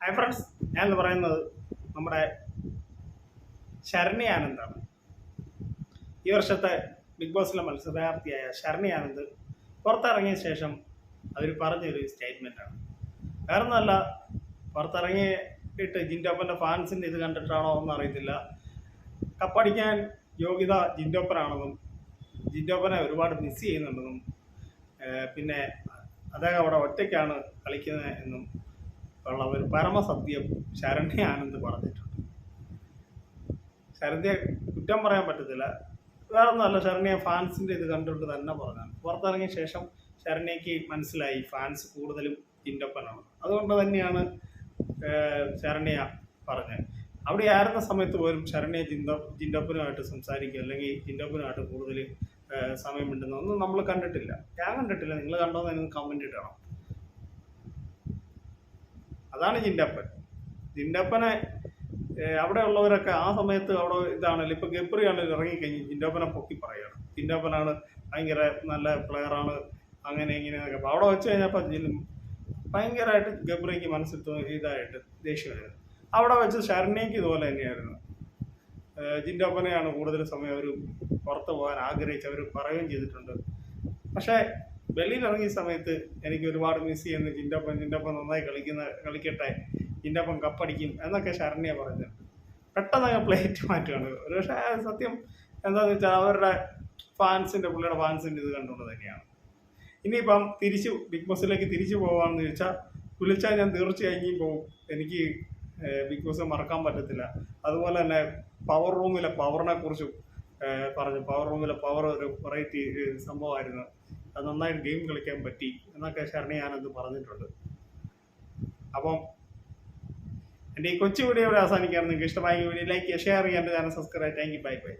Hi friends ഞാൻ പറയുന്നത് നമ്മുടെ ശരണി ആനന്ദാണ്. ഈ വർഷത്തെ ബിഗ് ബോസിലെ മത്സരാർത്ഥിയായ ശരണി ആനന്ദ് പുറത്തിറങ്ങിയ ശേഷം അവർ പറഞ്ഞൊരു സ്റ്റേറ്റ്മെന്റാണ് വേറെ ഒന്നല്ല പുറത്തിറങ്ങിയിട്ട് ജിൻഡോപ്പന്റെ ഫാൻസിന്റെ ഇത് കണ്ടിട്ടാണോ എന്ന് അറിയത്തില്ല. കപ്പടിക്കാൻ യോഗ്യത ജിൻഡോപ്പനാണെന്നും ജിൻഡോപ്പനെ ഒരുപാട് മിസ് ചെയ്യുന്നുണ്ടെന്നും പിന്നെ അദ്ദേഹം അവിടെ ഒറ്റയ്ക്കാണ് കളിക്കുന്നത് എന്നും ഉള്ള ഒരു പരമസത്യം ശരണ്യ ആനന്ദ് പറഞ്ഞിട്ടുണ്ട്. ശരണ്യ കുറ്റം പറയാൻ പറ്റത്തില്ല. വേറെ ഒന്നുമല്ല ശരണ്യ ഫാൻസിന്റെ ഇത് കണ്ടുകൊണ്ട് തന്നെ പറഞ്ഞാണ് പുറത്തിറങ്ങിയ ശേഷം ശരണ്യക്ക് മനസ്സിലായി ഫാൻസ് കൂടുതലും ഇൻഡപ്പനാണ്. അതുകൊണ്ട് തന്നെയാണ് ശരണ്യ പറഞ്ഞത്. അവിടെ ആയിരുന്ന സമയത്ത് പോലും ശരണ്യ ജിന്ത ജിൻഡപ്പനുമായിട്ട് സംസാരിക്കുക അല്ലെങ്കിൽ ജിൻഡപ്പനുമായിട്ട് കൂടുതൽ സമയം ഒന്നും നമ്മൾ കണ്ടിട്ടില്ല. ഞാൻ കണ്ടിട്ടില്ല. നിങ്ങൾ കണ്ടോന്ന് എനിക്ക് കമന്റ് ഇടണം. അതാണ് ജിൻഡപ്പൻ. ജിൻഡപ്പനെ അവിടെ ഉള്ളവരൊക്കെ ആ സമയത്ത് അവിടെ ഇതാണല്ലോ ഇപ്പൊ ഇറങ്ങി ഇറങ്ങിക്കഴിഞ്ഞ് ജിൻഡപ്പനെ പൊക്കി പറയുകയാണ്. ജിൻഡപ്പനാണ് ഭയങ്കര നല്ല പ്ലെയറാണ് അങ്ങനെ ഇങ്ങനെയൊക്കെ അപ്പോൾ അവിടെ വെച്ച് കഴിഞ്ഞപ്പോൾ ഭയങ്കരമായിട്ട് ഗബ്രിക്ക് മനസ്സിൽ ഇതായിട്ട് ദേഷ്യമായിരുന്നു അവിടെ വെച്ച് ശരണ്യക്ക് ഇതുപോലെ തന്നെയായിരുന്നു. ജിൻഡോപ്പനെയാണ് കൂടുതൽ സമയം അവർ പുറത്ത് പോകാൻ ആഗ്രഹിച്ച് അവർ പറയുകയും ചെയ്തിട്ടുണ്ട്. പക്ഷേ വെളിയിൽ ഇറങ്ങിയ സമയത്ത് എനിക്ക് ഒരുപാട് മിസ് ചെയ്യുന്നു. ജിൻഡോപ്പൻ ജിൻഡോപ്പൻ നന്നായി കളിക്കുന്ന കളിക്കട്ടെ. ജിൻഡോപ്പൻ കപ്പടിക്കും എന്നൊക്കെ ശരണ്യ പറഞ്ഞിട്ടുണ്ട് പെട്ടെന്ന് പ്ലേറ്റ് മാറ്റുകയാണ്. ഒരു പക്ഷേ സത്യം എന്താണെന്ന് വെച്ചാൽ അവരുടെ ഫാൻസിന്റെ പുള്ളിയുടെ ഫാൻസിന്റെ ഇത് കണ്ടുകൊണ്ട് തന്നെയാണ് ഇനിയിപ്പം തിരിച്ചു ബിഗ് ബോസിലേക്ക് തിരിച്ചു പോകാമെന്ന് ചോദിച്ചാൽ വിളിച്ചാൽ ഞാൻ തീർച്ചയായും പോകും എനിക്ക് ബിഗ് ബോസ് മറക്കാൻ പറ്റത്തില്ല. അതുപോലെ തന്നെ പവർ റൂമിലെ പവറിനെ കുറിച്ചും പറഞ്ഞു. പവർ റൂമിലെ പവർ ഒരു വെറൈറ്റി സംഭവമായിരുന്നു. അത് നന്നായിട്ട് ഗെയിം കളിക്കാൻ പറ്റി എന്നൊക്കെ ശരണി ആനന്ദ് പറഞ്ഞിട്ടുണ്ട്. അപ്പം എന്റെ ഈ കൊച്ചു വീഡിയോ ഇവിടെ അവസാനിക്കുകയാണ്. നിങ്ങൾക്ക് ഇഷ്ടമായ വീഡിയോ ലൈക്ക് ഷെയർ ചെയ്യാൻ channel subscribe thank you. Bye bye.